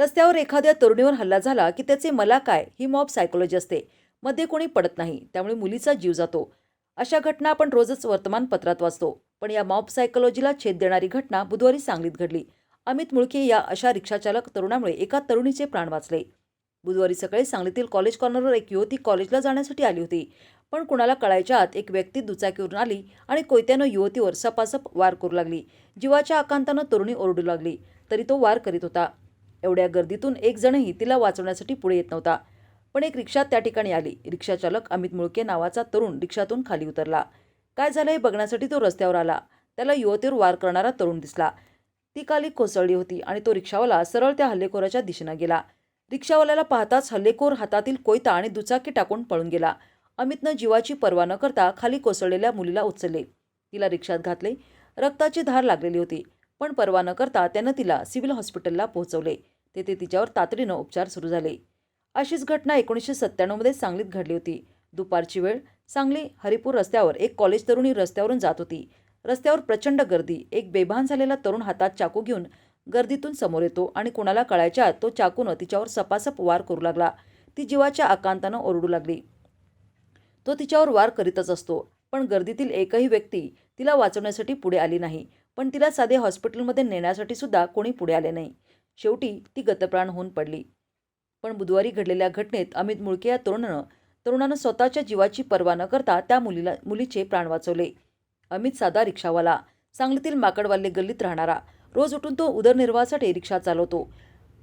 रस्त्यावर एखाद्या तरुणीवर हल्ला झाला की त्याचे मला काय? ही मॉब सायकोलॉजी असते. मध्ये कोणी पडत नाही त्यामुळे मुलीचा जीव जातो. अशा घटना आपण रोजच वर्तमानपत्रात वाचतो. पण या मॉब सायकोलॉजीला छेद देणारी घटना बुधवारी सांगलीत घडली. अमित मुळके या अशा रिक्षाचालक तरुणामुळे एका तरुणीचे प्राण वाचले. बुधवारी सकाळी सांगलीतील कॉलेज कॉर्नरवर एक युवती कॉलेजला जाण्यासाठी आली होती. पण कुणाला कळायच्या आत एक व्यक्ती दुचाकीवरून आली आणि कोयत्यानं युवतीवर सपासप वार करू लागली. जीवाच्या आकांतानं तरुणी ओरडू लागली. तरी तो वार करीत होता. एवढ्या गर्दीतून एक जणही तिला वाचवण्यासाठी पुढे येत नव्हता. पण एक रिक्षा त्या ठिकाणी आली. रिक्षाचालक अमित मुळके नावाचा तरुण रिक्षातून खाली उतरला. काय झालं हे बघण्यासाठी तो रस्त्यावर आला. त्याला युवतीवर वार करणारा तरुण दिसला. ती खाली कोसळली होती आणि तो रिक्षावाला सरळ त्या हल्लेखोराच्या दिशेनं गेला. रिक्षावाल्याला पाहताच हल्लेखोर हातातील कोयता आणि दुचाकी टाकून पळून गेला. अमितनं जीवाची पर्वा न करता खाली कोसळलेल्या मुलीला उचलले. तिला रिक्षात घातले. रक्ताची धार लागलेली होती. पण पर्वा न करता त्यानं तिला सिव्हिल हॉस्पिटलला पोहोचवले. तेथे तिच्यावर तातडीनं उपचार सुरू झाले. अशीच घटना एकोणीसशे सत्त्याण्णवमध्ये सांगलीत घडली होती. दुपारची वेळ सांगली हरिपूर रस्त्यावर एक कॉलेज तरुणी रस्त्यावरून जात होती. रस्त्यावर प्रचंड गर्दी एक बेभान झालेला तरुण हातात चाकू घेऊन गर्दीतून समोर येतो आणि कुणाला कळायच्या आत तो चाकूनं तिच्यावर सपासप वार करू लागला. ती जीवाच्या आकांतानं ओरडू लागली. तो तिच्यावर वार करीतच असतो पण गर्दीतील एकही व्यक्ती तिला वाचवण्यासाठी पुढे आली नाही. पण तिला साधे हॉस्पिटलमध्ये नेण्यासाठी सुद्धा कोणी पुढे आले नाही. शेवटी ती गतप्राण होऊन पडली. पण बुधवारी घडलेल्या घटनेत अमित मुळके या तरुणानं तरुणानं स्वतःच्या जीवाची पर्वा न करता त्या मुलीला मुलीचे प्राण वाचवले. अमित साधा रिक्षावाला सांगलीतील माकडवाल्ले गल्लीत राहणारा. रोज उठून तो उदरनिर्वाहासाठी रिक्षा चालवतो.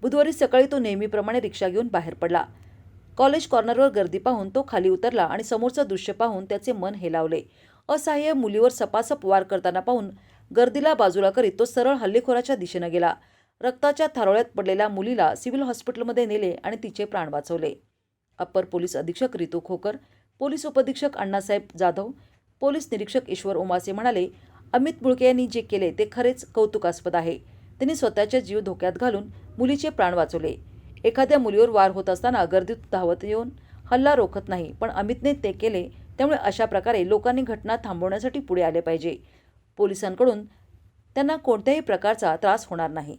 बुधवारी सकाळी तो नेहमीप्रमाणे रिक्षा घेऊन बाहेर पडला. कॉलेज कॉर्नरवर गर्दी पाहून तो खाली उतरला आणि समोरचं दृश्य पाहून त्याचे मन हेलावले. असहाय्य मुलीवर सपासप वार करताना पाहून गर्दीला बाजूला करीत तो सरळ हल्लेखोराच्या दिशेनं गेला. रक्ताच्या थारोळ्यात पडलेल्या मुलीला सिव्हिल हॉस्पिटलमध्ये नेले आणि तिचे प्राण वाचवले. अप्पर पोलीस अधीक्षक रितू खोकर पोलीस उपअधीक्षक अण्णासाहेब जाधव पोलीस निरीक्षक ईश्वर उमासे म्हणाले अमित मुळके यांनी जे केले ते खरेच कौतुकास्पद आहे. त्यांनी स्वतःच्या जीव धोक्यात घालून मुलीचे प्राण वाचवले. एखाद्या मुलीवर वार होत असताना गर्दीत धावत येऊन हल्ला रोखत नाही पण अमितने ते केले त्यामुळे अशा प्रकारे लोकांनी घटना थांबवण्यासाठी पुढे आले पाहिजे. पोलिसांकडून त्यांना कोणत्याही प्रकारचा त्रास होणार नाही.